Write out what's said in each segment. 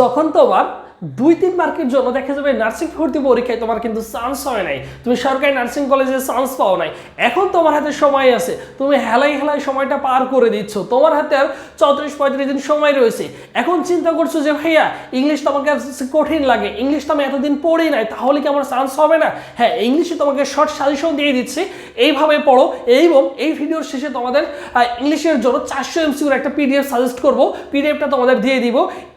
যখন তোমার দুই তিন মার্কের জন্য দেখা যাবে নার্সিং ভর্তি পরীক্ষায় তোমার কিন্তু চান্স হয় নাই। তুমি সরকারি নার্সিং কলেজে চান্স পাও নাই। এখন তোমার হাতে সময় আছে। তুমি হেলাই হেলাই সময়টা পার করে দিচ্ছ। তোমার হাতে আর চৌত্রিশ পঁয়ত্রিশ দিন সময় রয়েছে। এখন চিন্তা করছ যে, ভাইয়া ইংলিশ তোমাকে কঠিন লাগে। ইংলিশ তো আমি এতদিন পড়ি নাই, তাহলে কি আমার চান্স হবে না? হ্যাঁ ইংলিশে তোমাকে শর্ট সাজেশন দিয়ে দিচ্ছি। এইভাবে পড়ো এবং এই ভিডিওর শেষে তোমাদের ইংলিশের জন্য চারশো এমসিউর একটা পিডিএফ সাজেস্ট করব। পিডিএফটা তোমাদের দিয়ে দিব।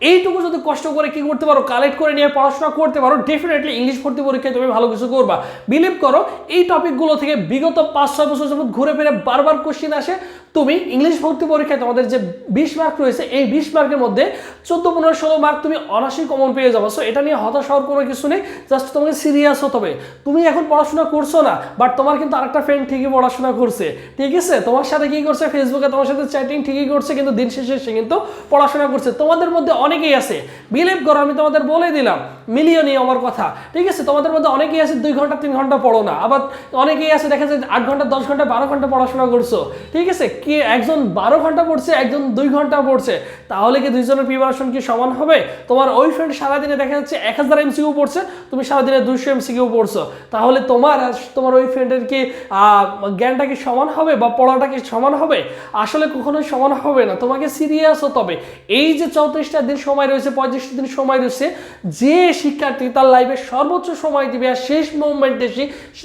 এইটুকু যদি কষ্ট করে কি করতে পারো কালেক্ট করে নিয়ে পড়াশোনা করতে পারো ডেফিনেটলি ইংলিশ ভর্তি পরীক্ষায় তুমি ভালো কিছু করবা। বিলিভ করো, এই টপিকগুলো থেকে বিগত পাঁচ, ছয় বছর যাবত ঘুরে ফিরে বারবার কোশ্চিন আসে। তুমি ইংলিশ ভর্তি পরীক্ষায় তোমাদের যে বিশ মার্ক রয়েছে, এই বিশ মার্কের মধ্যে চোদ্দ, পনেরো, ষোলো মার্ক তুমি অনাশি কমন পেয়ে যাব। সো এটা নিয়ে হতাশ হওয়ার কোনো কিছু নেই জাস্ট তোমাকে সিরিয়াস হতে হবে। তুমি এখন পড়াশোনা করছ না বাট তোমার কিন্তু আরেকটা ফ্রেন্ড ঠিকই পড়াশোনা করছে। ঠিক আছে? তোমার সাথে কি করছে? ফেসবুকে তোমার সাথে চ্যাটিং ঠিকই করছে, কিন্তু দিন শেষে সে কিন্তু পড়াশোনা করছে। তোমাদের মধ্যে অনেকেই আছে। বিলিভ করো, আমি তোমাদের বলে দিলাম মিলিয়নই আমার কথা। ঠিক আছে? তোমাদের মধ্যে অনেকেই আছে, দুই ঘণ্টা, তিন ঘণ্টা পড়ো না। আবার অনেকেই আছে, দেখা যায় আট ঘণ্টা, দশ ঘণ্টা, বারো ঘণ্টা পড়াশোনা করছ। ঠিক আছে? কি একজন বারো ঘণ্টা পড়ছে, একজন দুই ঘণ্টা পড়ছে? তাহলে কি দুইজনের প্রিপারেশন কি সমান হবে? তোমার ওই ফ্রেন্ড সারাদিনে দেখা যাচ্ছে এক হাজার এমসিকিউ পড়ছে, তুমি সারাদিনে দুইশো এমসিকিউ পড়ছো। তাহলে তোমার তোমার ওই ফ্রেন্ডের কি জ্ঞানটা কি সমান হবে বা পড়াটা কি সমান হবে? আসলে কখনোই সমান হবে না। তোমাকে সিরিয়াস হতে হবে। এই যে চৌত্রিশটা দিন সময় রয়েছে, পঁয়ত্রিশটা দিন সময় রয়েছে, যে শিক্ষার্থী তার লাইফে সর্বোচ্চ সময় দিবে আর শেষ মুভমেন্টে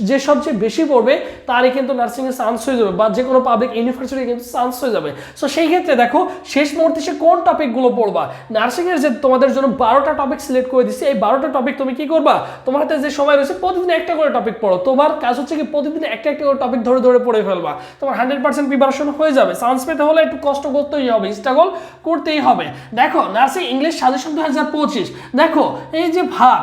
যে সবচেয়ে বেশি পড়বে, তারই কিন্তু নার্সিংয়ে চান্স হয়ে যাবে বা যে কোনো পাবলিক ইউনিভার্সিটি কিন্তু চান্স হয়ে যাবে। সো সেই ক্ষেত্রে দেখো, শেষ মুহূর্তে সে কোন টপিকগুলো পড়বা? নার্সিংয়ের যে তোমাদের জন্য বারোটা টপিক সিলেক্ট করে দিচ্ছে, এই বারোটা টপিক তুমি কি করবা? তোমার হাতে যে সময় রয়েছে, প্রতিদিন একটা করে টপিক পড়ো। তোমার কাজ হচ্ছে কি, প্রতিদিন একটা একটা করে টপিক ধরে ধরে পড়ে ফেলবা। তোমার হান্ড্রেড পার্সেন্ট প্রিপারেশন হয়ে যাবে। চান্স পেতে হলে একটু কষ্ট করতেই হবে স্ট্রাগল করতেই হবে। দেখো নার্সিং ইংলিশ সাজেশন দু হাজার পঁচিশ। দেখো, এই যে ভাব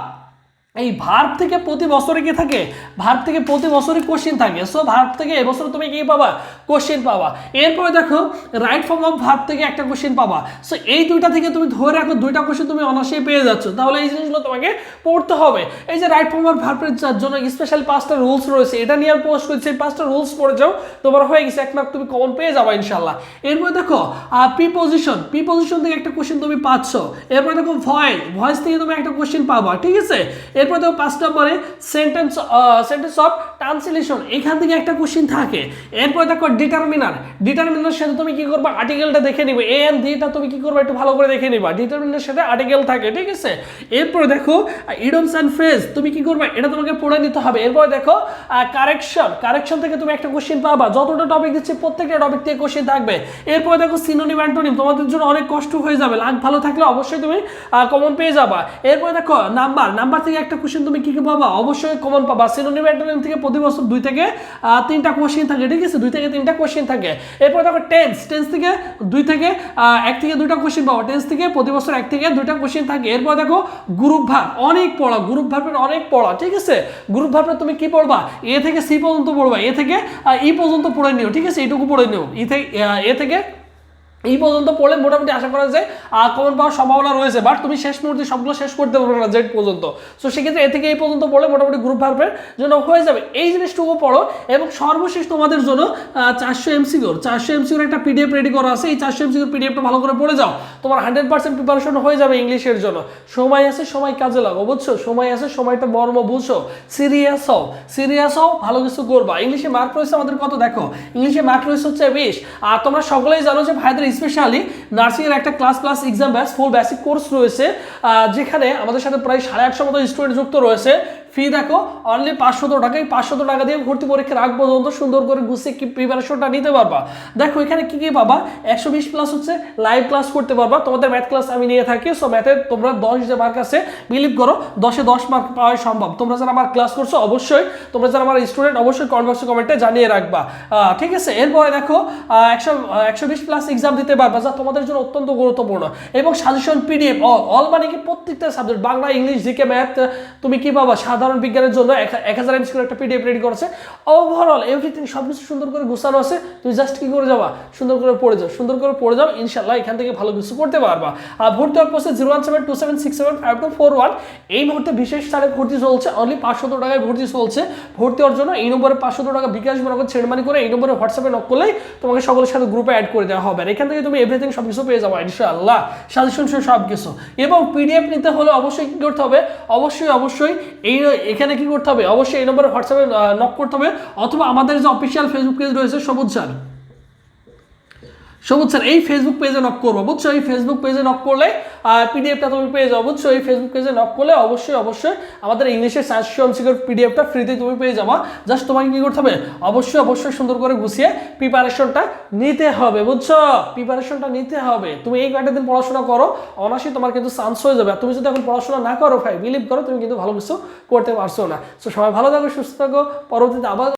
এই ভার্ব থেকে প্রতি বছরে কি থাকে? ভার্ব থেকে প্রতি বছরে কোশ্চিন থাকে। সো ভার্ব থেকে এবছর তুমি কি পাবা? কোশ্চিন পাবা। এরপরে দেখো রাইট ফর্ম অফ ভার্ব থেকে একটা কোশ্চিন পাবা। সো এই দুইটা থেকে তুমি ধরে রাখো, দুইটা কোশ্চিন তুমি অনায়াসেই পেয়ে যাচ্ছ। তাহলে এই জিনিসগুলো তোমাকে পড়তে হবে। এই যে রাইট ফর্ম অফ ভার্বের জন্য স্পেশাল পাঁচটা রুলস রয়েছে, এটা নিয়ে আমি পোস্ট করছি। পাঁচটা রুলস পড়ে যাও, তোমার হয়ে গেছে। এক মার্ক তুমি কমন পেয়ে যাবা ইনশাল্লাহ এরপরে দেখো প্রিপোজিশন প্রিপোজিশন থেকে একটা কোশ্চিন তুমি পাচ্ছ। এরপরে দেখো ভয়েস ভয়েস থেকে তুমি একটা কোশ্চিন পাবা। ঠিক আছে? এরপর দেখো পাঁচ নম্বরে সেন্টেন্স সেন্টেন্স অফ ট্রান্সলেশন এখান থেকে একটা কোশ্চিন থাকে। এরপর দেখো ডিটারমিনার ডিটারমিনার সাথে তুমি কি করবা? আর্টিকেলটা দেখে নিবে। এ এন দিটা তুমি কি করবা? একটু ভালো করে দেখে নিবা। ডিটারমিনার সাথে আর্টিকেল থাকে, ঠিক আছে? এরপরে দেখো ইডমস অ্যান্ড ফ্রেজ তুমি কি করবা? এটা তোমাকে পড়ে নিতে হবে। এরপর দেখো কারেকশন কারেকশন থেকে তুমি একটা কোশ্চিন পাবা। যতটা টপিক দিচ্ছে, প্রত্যেকটা টপিক থেকে কোশ্চিন থাকবে। এরপর দেখো সিনোনিম অ্যান্টোনিম তোমাদের জন্য অনেক কষ্ট হয়ে যাবে। লাগ ভালো থাকলে অবশ্যই তুমি কমন পেয়ে যাবা। এরপর দেখো নাম্বার নাম্বার থেকে একটা কোশ্চেন তুমি কি কি পাবা? অবশ্যই কমন পাবা। সিনোনিম অ্যান্টোনিম থেকে প্রতি বছর দুই থেকে তিনটা কোশ্চেন থাকে, ঠিক আছে? দুই থেকে তিনটা কোশ্চেন থাকে। এরপর দেখো টেন্স টেন্স থেকে দুই থেকে এক থেকে দুইটা কোশ্চেন পাবো। টেন্স থেকে প্রতি বছর এক থেকে দুইটা কোশ্চেন থাকে। এরপর দেখো গ্রুপ ভাব অনেক পড়া গ্রুপ ভাবের অনেক পড়া, ঠিক আছে? গ্রুপ ভাবে তুমি কি পড়বা? এ থেকে সি পর্যন্ত পড়বা এ থেকে ই পর্যন্ত পড়ে নিও, ঠিক আছে? এইটুকু পড়ে নিও। ই থেকে এ থেকে এই পর্যন্ত পড়লে মোটামুটি আশা করা যায় কমন পাওয়ার সম্ভাবনা রয়েছে। বাট তুমি শেষ মুহূর্তে সবগুলো শেষ করতে পারবে না জেড পর্যন্ত। সো সেক্ষেত্রে এ থেকে এই পর্যন্ত পড়লে মোটামুটি গ্রুপ ভার্বের জন্য হয়ে যাবে। এই জিনিসটুকু পড়ো এবং সর্বশেষ তোমাদের জন্য চারশো এমসিকিউর চারশো এমসিকিউর একটা পিডিএফ রেডি করা আছে। এই চারশো এমসিকিউর পিডিএফটা ভালো করে পড়ে যাও। তোমার হান্ড্রেড পার্সেন্ট প্রিপারেশন হয়ে যাবে ইংলিশের জন্য। সময় আছে, সময় কাজে লাগো বুঝছ? সময় আছে, সময়টা মর্ম বুঝছ সিরিয়াস হও সিরিয়াস হও, ভালো কিছু করবা। ইংলিশে মার্ক রয়েছে আমাদের কত? দেখো, ইংলিশে মার্ক রয়েছে হচ্ছে বিশ। আর তোমরা সকলেই জানো যে ভাইদের স্পেশালি নার্সিংয়ের একটা ক্লাস ক্লাস এক্সাম ব্যাস ফুল বেসিক কোর্স রয়েছে যেখানে আমাদের সাথে প্রায় সাড়ে আটশো মতো স্টুডেন্ট যুক্ত রয়েছে। ফি দেখো অনলি পাঁচশত টাকা, এই পাঁচশত টাকা দিয়ে ভর্তি পরীক্ষার আগ পর্যন্ত সুন্দর করে গুছিয়ে কি প্রিপারেশনটা নিতে পারবা। দেখো, এখানে কি কি পাবা? একশো বিশ প্লাস হচ্ছে লাইভ ক্লাস করতে পারবা। তোমাদের ম্যাথ ক্লাস আমি নিয়ে থাকি সো ম্যাথে তোমরা দশ যে মার্ক আছে বিলিভ করো, দশে দশ মার্ক পাওয়াই সম্ভব। তোমরা যারা আমার ক্লাস করছ, অবশ্যই, তোমরা যারা আমার স্টুডেন্ট অবশ্যই বক্সে কমেন্টে জানিয়ে রাখবা। ঠিক আছে? এরপরে দেখো একশো একশো বিশ প্লাস এক্সাম দিতে পারবা, যা তোমাদের জন্য অত্যন্ত গুরুত্বপূর্ণ। এবং সাজেশন পিডিএফ অল অল মানে কি প্রত্যেকটা subject Bangla, English GK math তুমি কি পাবা? সাধারণ সাধারণ বিজ্ঞানের জন্য এক- হাজার এমসি একটা পিডিএফ রেডি করেছে। ওভারঅল এভরিথিং সব কিছু সুন্দর করে গুছানো আছে। তুই জাস্ট কি করে যাবা? সুন্দর করে পড়ে যাও সুন্দর করে পড়ে যাও। ইনশাল্লাহ এখান থেকে ভালো কিছু করতে পারবা। আর ভর্তি হওয়ার পরে zero one seven two seven six seven five two four one এই মুহূর্তে বিশেষ সারে ভর্তি চলছে। অনলি পাঁচশো টাকায় ভর্তি চলছে। ভর্তি হওয়ার জন্য এই নম্বরে পাঁচশো টাকা বিকাশ মনে করে ছেড়ে মানি করে এই নম্বরে হোয়াটসঅ্যাপে নক করলেই তোমাকে সকলের সাথে গ্রুপে অ্যাড করে দেওয়া হবে। আর এখান থেকে তুমি এভরিথিং সব কিছু পেয়ে যাব, ইনশাআল্লাহ। সাজেশন সব কিছু এবং পিডিএফ নিতে হলে অবশ্যই কি করতে হবে? অবশ্যই অবশ্যই এই এখানে কি করতে হবে? অবশ্যই এই নম্বরে হোয়াটসঅ্যাপে নক করতে হবে, অথবা আমাদের যে অফিসিয়াল ফেসবুক পেজ রয়েছে, সবুজ স্যার সবুজ স্যার এই ফেসবুক পেজে নক করব। বুঝছ? এই ফেসবুক পেজে নক করলে পিডিএফটা তুমি পেয়ে যাব বুঝছ? এই ফেসবুক পেজে নক করলে অবশ্যই অবশ্যই আমাদের ইংলিশের সায়েন্স সিকিউর পিডিএফটা ফ্রিতে তুমি পেয়ে যাবা। জাস্ট তোমাকে কি করতে হবে? অবশ্যই অবশ্যই সুন্দর করে গুছিয়ে প্রিপারেশনটা নিতে হবে। বুঝছ? প্রিপারেশনটা নিতে হবে। তুমি এই কয়েকটা দিন পড়াশোনা করো। অনায়াসই তোমার কিন্তু চান্স হয়ে যাবে। আর তুমি যদি এখন পড়াশোনা না করো ভাই বিলিভ করো, তুমি কিন্তু ভালো কিছু করতে পারছ না। তো সবাই ভালো থাকো, সুস্থ থাকো। পরবর্তীতে আবার